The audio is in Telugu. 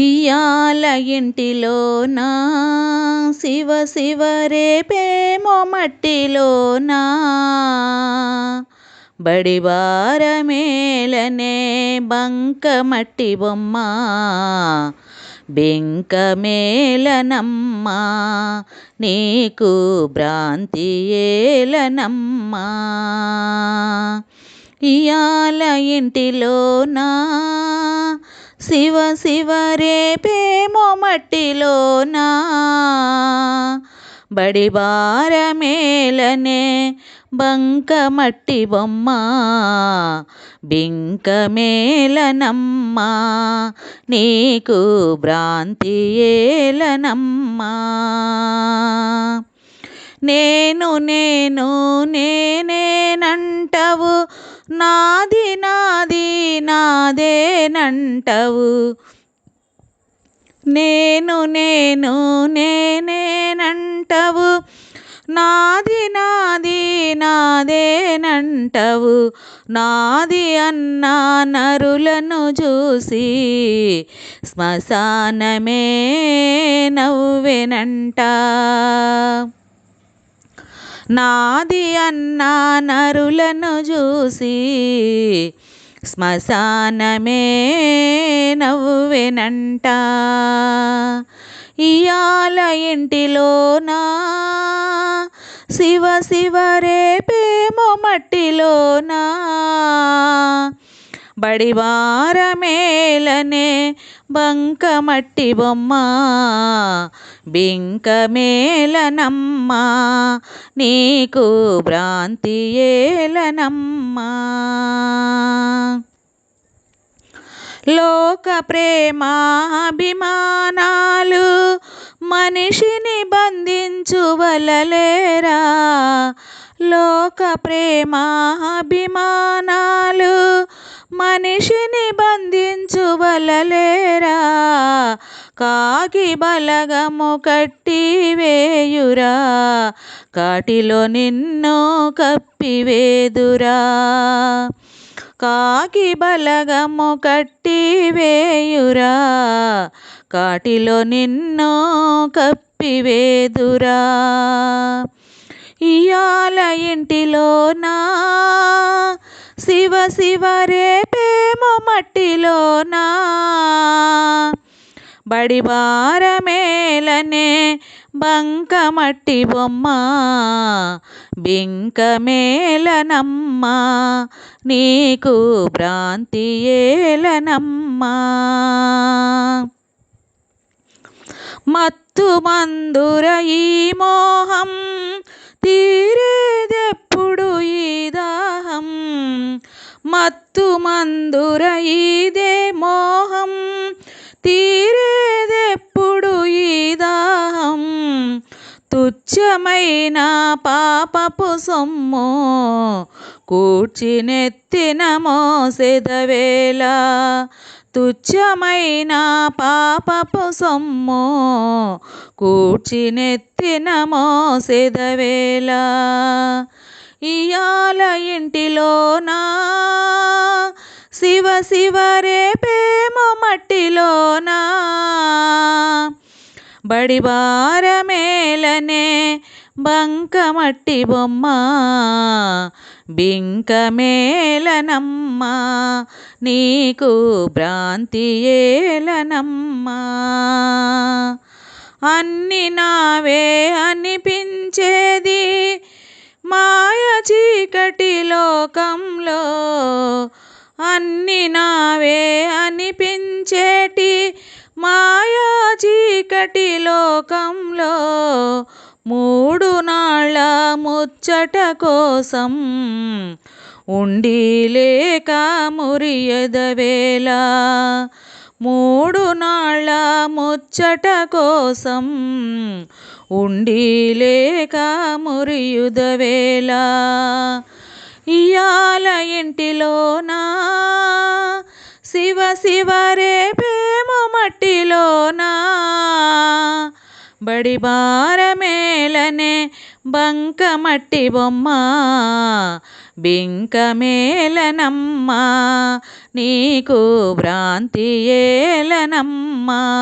ఇయాల ఇంటిలోనా శివ శివ రేపేమో మట్టిలోన బడివారమేలనే బంక మట్టి బొమ్మ బెంక మేలనమ్మా నీకు భ్రాంతి ఏలనమ్మా. ఇయాల ఇంటిలోనా శివ శివ రేపేమో మట్టిలోనా. బడిబారమేలనే బంక మట్టి బొమ్మ. బింక మేలనమ్మా. నీకు భ్రాంతి ఏలనమ్మా. నేను నేను నేనేనంటవు నాది నాది నాదేనంటవు నేను నేను నేనేనంటవు? నాది నాది నాదేనంటవు? నాది అన్న నరులను చూసి శ్మశానమే నవ్వెనంట. నాది అన్న నరులను చూసి శ్మశానమే నవ్వెనంట. ఇయాల ఇంటిలోనా? శివ శివ రేపేమో మట్టిలోనా? బడివారమేలనే బంకమట్టి బొమ్మ బింకమేలనమ్మా నీకు భ్రాంతి ఏలనమ్మా. లోక ప్రేమాభిమానాలు మనిషిని బంధించు వలలేరా? లోక ప్రేమాభిమానాలు మనిషిని బంధించు వలలేరా? కాకి బలగము కట్టి వేయురా? కాటిలో నిన్ను కప్పివేదురా కాకి బలగము కట్టి వేయురా? కాటిలో నిన్ను కప్పివేదురా ఇయాల ఇంటిలోనా? శివ శివ రేపేమో మట్టిలోనా. బడిబారమేలనే బంక మట్టి బొమ్మ. బింక మేలనమ్మా. నీకు భ్రాంతి ఏలనమ్మా. మత్తు మందుర ఈ మోహం తీరేదెప్పుడు ఈ దాహం. మత్తు మందుర ఇదే మోహం తీరేదెప్పుడు ఈ దాహం? తుచ్చమైన పాపపు సొమ్ము కూర్చినెత్తిన మోసెదవేళ తుచ్చమైన పాపపు సొమ్ము కూర్చినెత్తిన మోసెదవేళ ఇయాల ఇంటిలోనా శివ శివ రేపేమో మట్టిలోనా? బడిబారమేలనే బంక మట్టి బొమ్మ బింకమేలనమ్మా నీకు భ్రాంతి ఏలనమ్మా. అన్ని నావే అనిపించేది మాయ చీకటి లోకంలో అన్ని నావే అనిపించేటి మాయా చీకటి లోకంలో మూడు నాళ్ళ ముచ్చట కోసం ఉండి లేక మురియదవేళ మూడు నాళ్ళ ముచ్చట కోసం ఉండి లేక మురియుదవేళ ఇయాల ఇంటిలోనా? శివ శివ రేపేమో మట్టిలోనా? బడిబారమేలనే బంక మట్టి బొమ్మ బింక మేలనమ్మా నీకు భ్రాంతి ఏలనమ్మా.